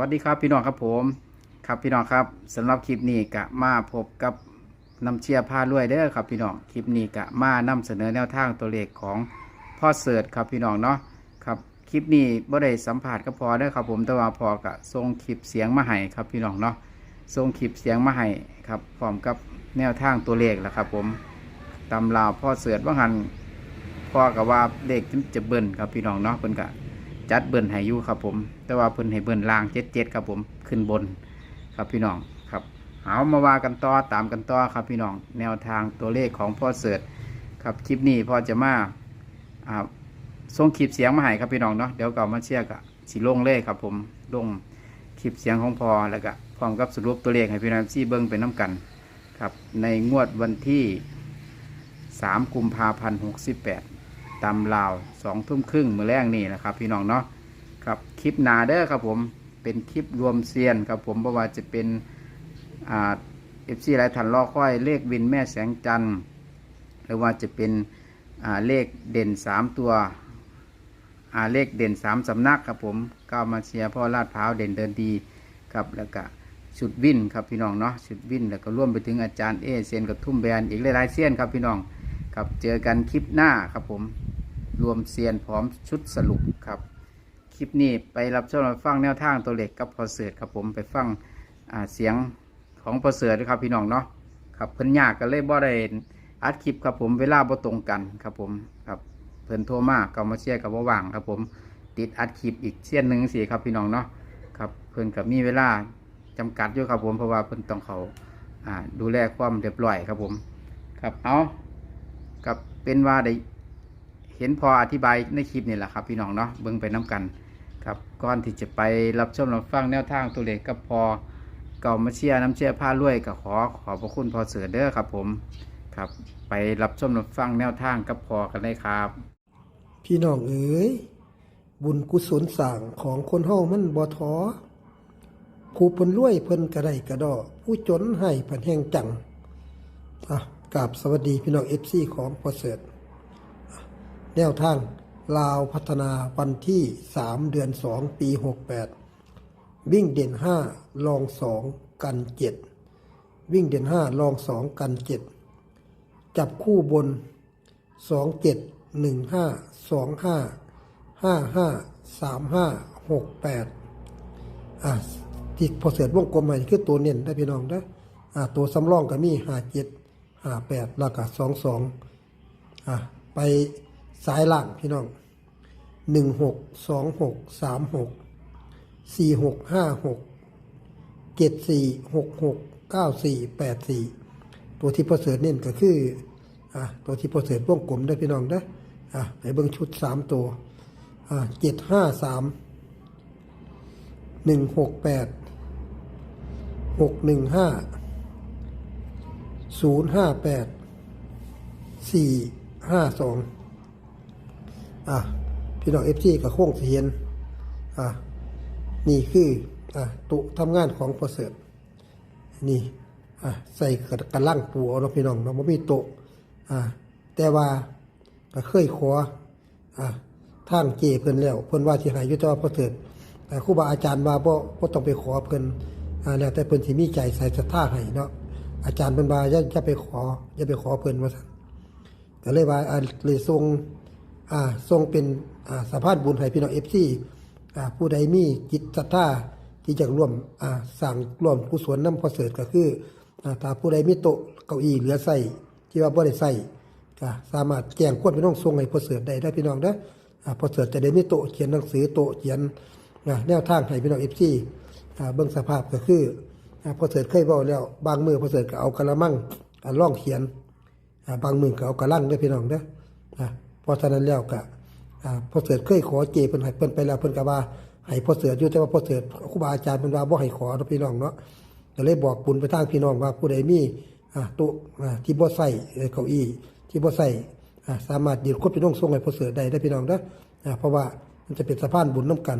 วัสดีครับพี่น้องครับผมครับพี่น้องครับสำหรับคลิปนี้กะมาพบกับน้ำเชียร์พารวยเด้อครับพี่น้องคลิปนี้กะมานำเสนอแนวทางตัวเลขของพ่อเสิร์ชครับพี่น้องเนาะครับคลิปนี้บ่ได้สัมผัสก็พอเด้อครับผมแต่ว่าพอกะส่งคลิปเสียงมาให้ครับพี่น้องเนาะส่งคลิปเสียงมาให้ครับพร้อมกับแนวทางตัวเลขแหละครับผมตำราพ่อเสิร์ชว่าหันพ่อกับว่าเลขจะเบิ่นครับพี่น้องเนาะเพิ่นกะ จัดเบิ้ลให้อยู่ครับผม แต่ว่าเพิ่นให้เบิ้ลล่างเจ็ดเจ็ดครับผมขึ้นบนครับพี่น้องครับเอามาว่ากันต่อตามกันต่อครับพี่น้องแนวทางตัวเลขของพ่อเสิร์ชครับคลิปนี้พ่อจะมาอ่าส่งคลิปเสียงมาให้ครับพี่น้องเนาะเดี๋ยวก็มาเชียร์กับสีลงเลยครับผมลงคลิปเสียงของพ่อแล้วก็พร้อมกับสรุปตัวเลขให้พี่น้องซี่เบิ้งเป็นน้ำกันครับในงวดวันที่ 3 กุมภาพันธ์68 ตำลาวสองทุ่มครึ่งมือแรกนี่นะครับ พี่น้องเนาะครับคลิปนาเด้อครับผมเป็นคลิปรวมเซียนครับผมเพราะว่าจะเป็นอ่าเอฟซีหลทันรอค่อยเลขวินแม่แสงจันทร์หรือว่าจะเป็นอ่าเลขเด่นสามตัวอ่าเลขเด่นสามสำนักครับผมก้าวมาเชียร์พ่อลาดพร้าวเด่นเดินดีครับแล้วก็ชุดวินครับพี่น้องเนาะชุดวินแล้วก็ร่วมไปถึงอาจารย์เอเซียนกับทุ่มแบนอีกหลายๆเซียนครับพี่น้อง ครับเจอกันคลิปหน้าครับผมรวมเซียนพร้อมชุดสรุปครับ คลิปนี้ไปรับชมรับฟังแนวทางตัวเลขกับพอเสือครับผมไปฟังเสียงของพอเสือด้วยครับพี่น้องเนาะครับเพิ่นยากก็เลยบ่ได้อัดคลิปครับผมเวลาบ่ตรงกันครับผมครับเพิ่นโทรมาก็มาเชียร์กับบ่าว่างครับผมติดอัดคลิปอีกเสี้ยนหนึ่งสิครับพี่น้องเนาะครับเพิ่นกับมีเวลาจำกัดอยู่ครับผมเพราะว่าเพิ่นต้องเขาดูแลความเรียบร้อยครับผม ครับเอา กับเป็นว่าได้เห็นพออธิบายในคลิปนี่แหละครับพี่น้องเนาะเบิ่งไปน้กันครับก่อนที่จะไปรับชมรับฟังแนวทางตัวเลขกับพอเก่ามาเชียร์น้ำเชียร์ผ้ารวยกับขอขอบพระคุณพอเสือเด้อครับผมครับไปรับชมรับฟังแนวทางกับพอกันเลยครับ พี่น้องเอ๋ยบุญกุศลสร้างของคนเฮามันบ่ท้อผู้เพิ่นรวยเพิ่นกระไดกระดอผู้จนให้เพิ่นแห่งจังอะ กราบสวัสดีพี่น้อง FC ของประเสริฐอะแนวทางลาวพัฒนาวันที่ 3 เดือน 2 ปี 68 วิ่งเด่น 5 ลอง 2 กัน 7 วิ่งเด่น 5 ลอง 2 กัน 7 จับคู่บนสองเจ็ดหนึ่งห้าสองห้าห้าห้าสามห้าหกแปดอะที่พอเสือวงกลมใหม่คือตัวเน้นได้พี่น้องนะอะตัวสำรองก็มีห้าเจ็ด ห้าแปดแล้วก็สองสองอะไปสายล่างพี่น้องหนึ่งหกสองหกสามหกสี่หกห้าหกเจ็ดสี่หกหกเก้าสี่แปดสี่ตัวที่พอเสือเน้นก็คืออะตัวที่พอเสร็จวงกลมได้พี่น้องนะอะไปเบิ่งชุดสามตัวอะเจ็ดห้าสามหนึ่งหกแปดหกหนึ่งห้า ศูนย์ห้าแปดสี่ห้าสองอะพี่น้องเอฟซีกับโค้งเสียนอะนี่คืออะตุทำงานของประเสริฐนี่อะใส่กระลังปูเอาเนาะพี่น้องเนาะบ่มีโตอ่าแต่ว่าก็เคยขออ่าทางเจเพิ่นแล้วเพิ่นว่าสิให้ยู่แต่ว่าพอเถิดแต่ครูบาอาจารย์ว่าบ่บ่ต้องไปขอเพิ่นอ่าแล้วแต่เพิ่นสิมีใจใส่ศรัทธาให้เนาะ อาจารย์เพิ่นว่าอย่าอย่าไปขออย่าไปขอเพิ่นว่าซั่นก็เลยว่าอ่าเลยส่งอ่าส่งเป็นอ่าสะพานบุญให้พี่น้อง FC อ่าผู้ใดมีจิตศรัทธาที่จะร่วมอ่าสร้างร่วมกุศลน้ำพอเสริฐก็คืออ่าถ้าผู้ใดมีโต๊ะเก้าอี้เหลือใส่ที่ว่าบ่ได้ใส่ก็สามารถแจ้งควรพี่น้องส่งให้พอเสริฐได้ได้พี่น้องเด้ออ่าพอเสริฐจะได้มีโต๊ะเขียนหนังสือโต๊ะเขียนอ่าแนวทางให้พี่น้อง FC อ่าเบิ่งสภาพก็คือ พอเสริฐเคยเว้าแล้ว บางมือพอเสริฐก็เอากระมังอ่าล่องเขียน บางมือก็เอากระลังเด้พี่น้องเด้ออ่าเพราะฉะนั้นแล้วก็พอเสือเคยขอเจเพิ่นให้เพิ่นไปแล้วเพิ่นก็ว่าให้พอเสืออยู่แต่ว่าพอเสือครูบาอาจารย์เพิ่นว่าบ่ให้ขอเนาะพี่น้องเนาะก็เลยบอกบุญไปทางพี่น้องว่าผู้ใดมีตุที่บ่ใส่เอ่อเก้าอี้ที่บ่ใส่สามารถยืนควบพี่น้องส่งให้พอเสือได้ได้พี่น้องเด้อเพราะว่ามันจะเป็นสะพานบุญนํกัน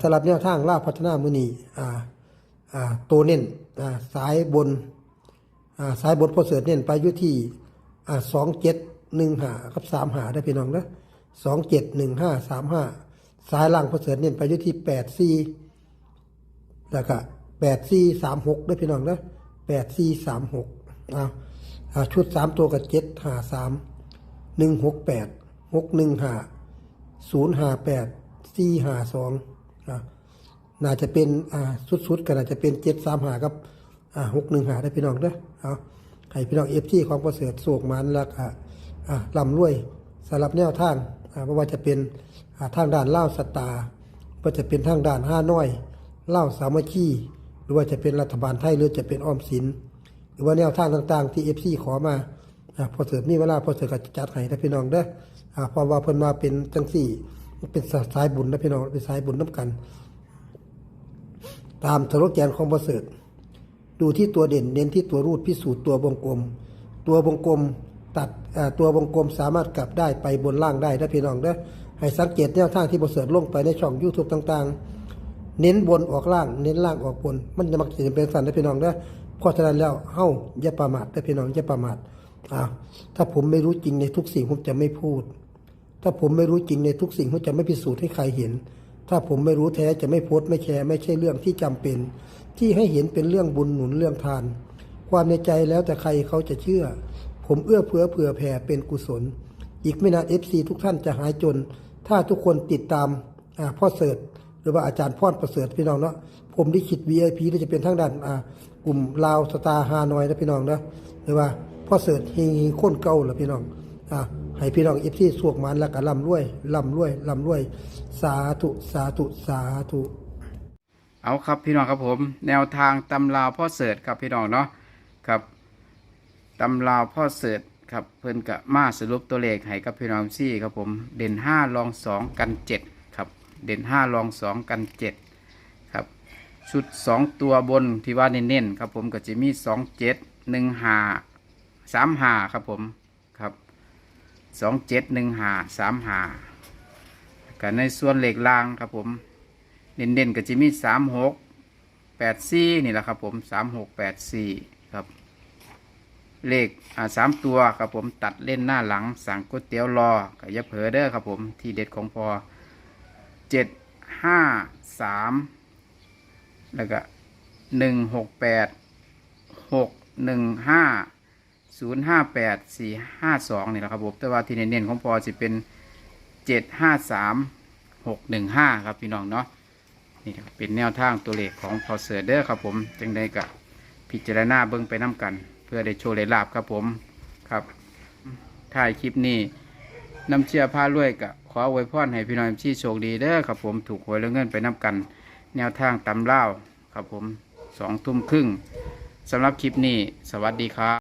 สำหรับแนวทางล่าพัฒนามือนี่ ตัวเน้นสายบนสายบนพอเสือเน้นไปอยู่ที่สองเจ็ดหนึ่งหากับสามหาได้พี่น้องนะสองเจ็ดหนึ่งห้าสามห้าสายล่างพอเสือเน้นไปอยู่ที่แปดสี่แล้วก็แปดสี่สามหกได้พี่น้องนะแปดสี่สามหกเอาชุดสามตัวกับเจ็ดหาสามหนึ่งหกแปดหกหนึ่งหาศูนย์หาแปดสี่หาสองอ่า น่าจะเป็นอ่าสุดๆก็น่าจะเป็นเจ็ดสามหากับอ่าหกหนึ่งหาได้พี่น้องเด้อเอาให้พี่น้องเอฟซีของประเสริฐสวกมันแล้วก็อ่าลำรวยสำหรับแนวทางอ่าไม่ว่าจะเป็นอ่าทางด้านเล่าสตาร์ก็จะเป็นทางด้านห้าน้อยเล่าสามัคคีหรือว่าจะเป็นรัฐบาลไทยหรือจะเป็นออมสิน หรือว่าแนวทางต่าง ๆ ที่เอฟซีขอมาอ่าพอเสริมนี่เวลาพอเสริมก็จะจัดให้นะพี่น้องเด้ออ่าเพราะว่าเพิ่นมาเป็นจังสี่เป็นสายบุญนะพี่น้องเป็นสายบุญน้ำกัน ตามสโลแกนของประเสริฐดูที่ตัวเด่นเน้นที่ตัวรูดพิสูจน์ตัววงกลม ตัววงกลมตัดตัววงกลมสามารถกลับได้ไปบนล่างได้นะพี่น้องเด้อให้สังเกตแนวทางที่ประเสริฐลงไปในช่อง YouTube ต่างๆ เน้นบนออกล่าง เน้นล่างออกบน มันจะมักจะเป็นสันนะพี่น้องเด้อเพราะฉะนั้นแล้วเฮ้าอย่าประมาทนะพี่น้องอย่าประมาทอ่าถ้าผมไม่รู้จริงในทุกสิ่งผมจะไม่พูด ถ้าผมไม่รู้จริงในทุกสิ่งผมจะไม่พิสูจน์ให้ใครเห็น ถ้าผมไม่รู้แท้จะไม่โพสต์ไม่แชร์ไม่ใช่เรื่องที่จำเป็น ที่ให้เห็นเป็นเรื่องบุญหนุนเรื่องทาน ความในใจแล้วแต่ใครเขาจะเชื่อ ผมเอื้อเฟื้อเผื่อแผ่เป็นกุศล อีกไม่นานเอฟซีทุกท่านจะหายจน ถ้าทุกคนติดตามอ่าพ่อเสิร์ชหรือว่าอาจารย์พ่อประเสริฐพี่น้องเนาะผมได้คิด VIP ที่จะเป็นทั้งด้านอ่ากลุ่มลาวสตาร์ฮานอยนะพี่น้องนะหรือว่าพ่อเสิร์ชเฮงๆค้นเก่าละพี่น้องอ่า ให้พี่น้องเอฟซีสวกมันแล้วก็ร่ำรวยร่ำรวยร่ำรวย สาธุสาธุสาธุเอาครับพี่น้องครับผม แนวทางตำราพ่อเสิร์ชครับพี่น้องเนาะครับตำราพ่อเสิร์ชครับเพิ่นกะมาสรุปตัวเลขให้กับพี่น้องซี่ครับผมเด่นห้ารองสองกันเจ็ดครับเด่นห้ารองสองกันเจ็ดครับชุดสองตัวบนที่ว่าเน้นๆครับผมก็จะมีสองเจ็ดหนึ่งหาสามหาครับผม สองเจ็ดหนึ่งหาสามหากันในส่วนเหล็กลางครับผม เด่นๆก็จะมีสามหกแปดสี่นี่แหละครับผมสามหกแปดสี่ครับ เลขอ่าสามตัวครับผมตัดเล่นหน้าหลัง สั่งก๋วยเตี๋ยวรอกับยาเผอเด้อครับผมที่เด็ดของพอเจ็ดห้าสามแล้วก็หนึ่งหกแปดหกหนึ่งห้า ศูนย์ห้าแปดสี่ห้าสองนี่แหละครับผมแต่ว่าที่เน้นๆของพอจะเป็นเจ็ดห้าสามหกหนึ่งห้าครับพี่น้องเนาะนี่เป็นแนวทางตัวเลขของพอเสือเดอร์ครับผม จังได้กับพิจารณาเบิ้งไปน้กัน เพื่อได้โชว์ได้ลาบครับผมครับถ่ายคลิปนี้น้ำเชื่อผ้ารวยกับขออวยพรให้พี่น้องที่โชคดีเด้อครับผมถูกหวยแล้วเงินไปน้กัน แนวทางตำเล่าครับผมสองทุ่มครึ่งสำหรับคลิปนี้ สวัสดีครับ